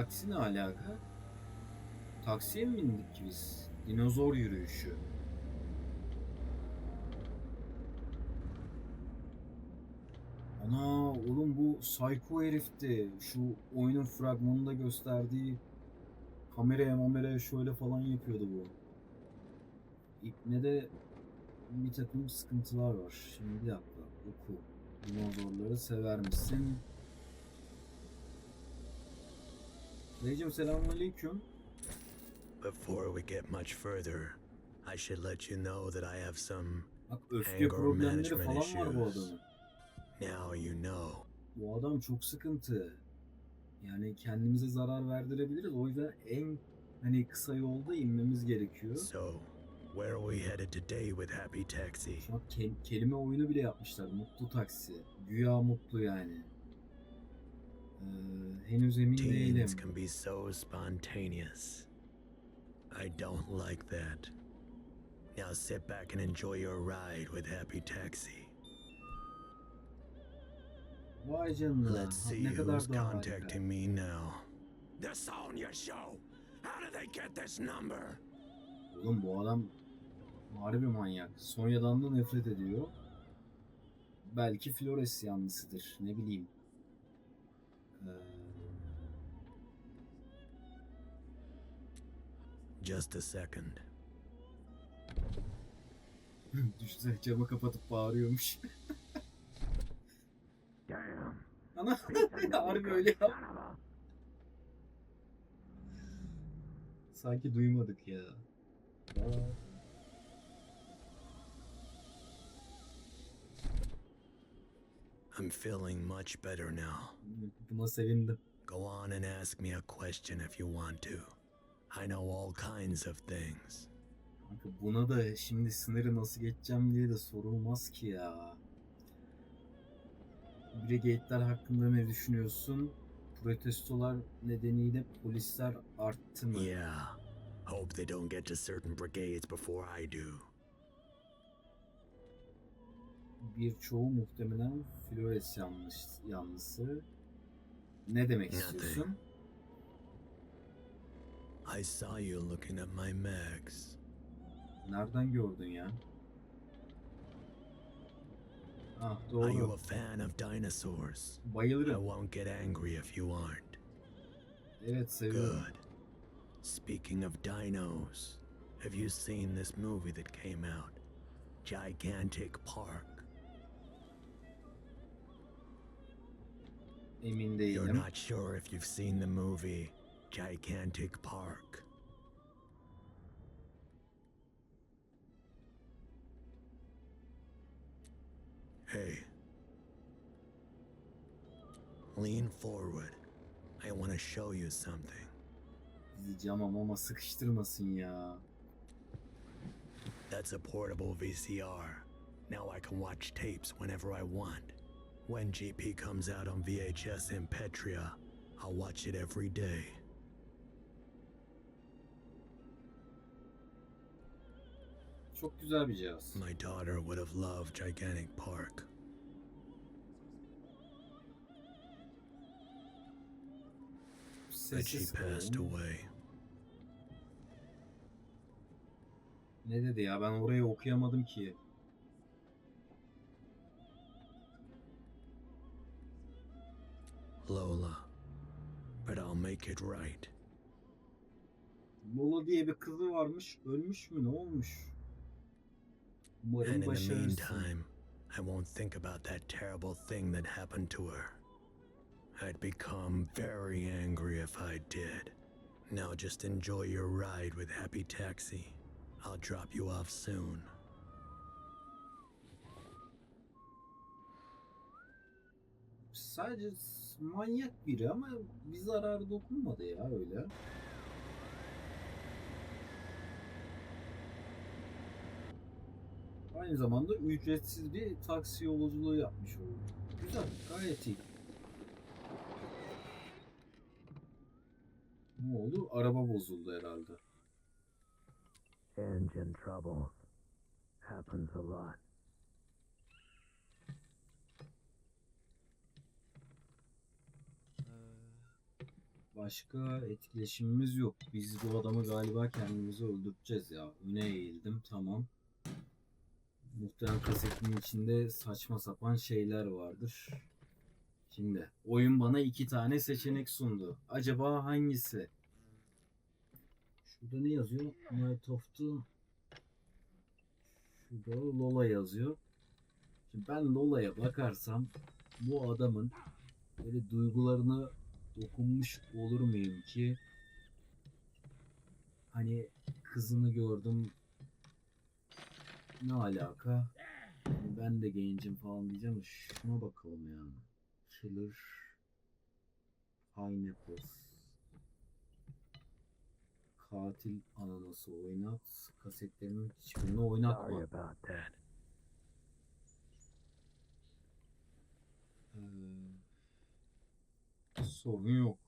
taksi ne alaka? Taksiye mi bindik ki biz? Dinozor yürüyüşü. Ana oğlum bu Psycho herifti. Şu oyunun fragmanında gösterdiği kameraya mameraya şöyle falan yapıyordu bu. İpne de bir takım sıkıntılar var. Şimdi bir dakika oku. Dinozorları sever misin? Dayıcım selamünaleyküm. Before we get much further, I should let you know that I have some. Bak öfke Anger problemleri management falan var bu adamın. Now you know. Bu adam çok sıkıntı. Yani kendimize zarar verdirebiliriz. O yüzden en hani kısa yolda inmemiz gerekiyor. So, where are we headed today with Happy Taxi? An ke- kelime oyunu bile yapmışlar. Mutlu taksi. Güya mutlu yani. Ee, henüz emin değilim. Teens can be so spontaneous. I don't like that. Now sit back and enjoy your ride with Happy Taxi. Vay canına. Let's see ne kadar who's contacting me now. The Sonya Show! How did they get this number? Oğlum bu adam harbi manyak. Sonya'dan da nefret ediyor. Belki Flores yanlısıdır. Ne bileyim. Just a second. Düşünsene camı kapatıp bağırıyormuş. Ana harbi öyle ya. Sanki duymadık ya. Aa, I'm feeling much better now. Buna sevindim. Go on and ask me a question if you want to. I know all kinds of things. Kanka buna da şimdi sınırı nasıl geçeceğim diye de sorulmaz ki ya. Brigade'ler hakkında ne düşünüyorsun? Protestolar nedeniyle polisler arttı mı? Yeah. Hope they don't get to certain brigades before I do. Birçoğu muhtemelen Flores yanlış yanlısı. Ne demek istiyorsun? I saw you looking at my mags. Nereden gördün ya? Ah Are you doğru. a fan of dinosaurs? I Bayılırım. won't get angry if you aren't. Evet seviyorum. Good. Speaking of dinos, have you seen this movie that came out? Gigantic Park. Emin You're not sure if you've seen the movie Gigantic Park. Hey. Lean forward. I want to show you something. Bizi cama mama sıkıştırmasın ya. That's a portable VCR. Now I can watch tapes whenever I want. When GP comes out on VHS in Petria, I'll watch it every day. Çok güzel bir cihaz. My daughter would have loved Gigantic Park. But she passed away. Ne dedi ya ben orayı okuyamadım ki. Lola. But I'll make it right. Lola diye bir kızı varmış. Ölmüş mü ne olmuş? Umarım And in the meantime, I won't think about that terrible thing that happened to her. I'd become very angry if I did. Now just enjoy your ride with Happy Taxi. I'll drop you off soon. Sadece manyak biri ama bir zararı dokunmadı ya öyle. Aynı zamanda ücretsiz bir taksi yolculuğu yapmış oldu. Güzel, gayet iyi. Ne oldu? Araba bozuldu herhalde. Engine trouble happens a lot. Başka etkileşimimiz yok. Biz bu adamı galiba kendimizi öldürteceğiz ya. Öne eğildim tamam. Muhtemelen kasetin içinde saçma sapan şeyler vardır. Şimdi oyun bana iki tane seçenek sundu. Acaba hangisi? Şurada ne yazıyor? Night of the... Şurada Lola yazıyor. Şimdi ben Lola'ya bakarsam bu adamın böyle duygularına dokunmuş olur muyum ki? Hani kızını gördüm. Ne alaka? Hani ben de gencim falan diyeceğim şuna bakalım ya. Killer Pineapples Katil ananası oynat. Kasetlerinin hiçbirini oynatma. about that. Ee, sorun yok.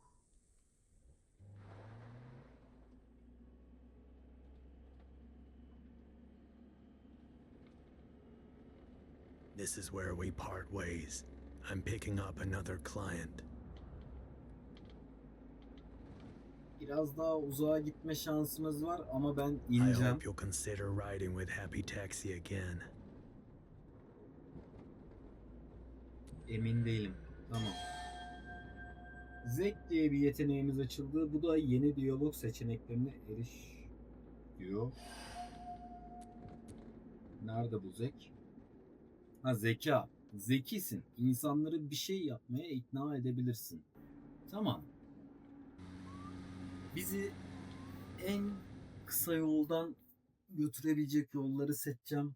This is where we part ways. I'm picking up another client. Biraz daha uzağa gitme şansımız var ama ben I ineceğim. hope you'll consider riding with Happy Taxi again. Emin değilim. Tamam. Zek diye bir yeteneğimiz açıldı. Bu da yeni diyalog seçeneklerine eriş diyor. Nerede bu Zek? Ha zeka. Zekisin. İnsanları bir şey yapmaya ikna edebilirsin. Tamam. Bizi en kısa yoldan götürebilecek yolları seçeceğim.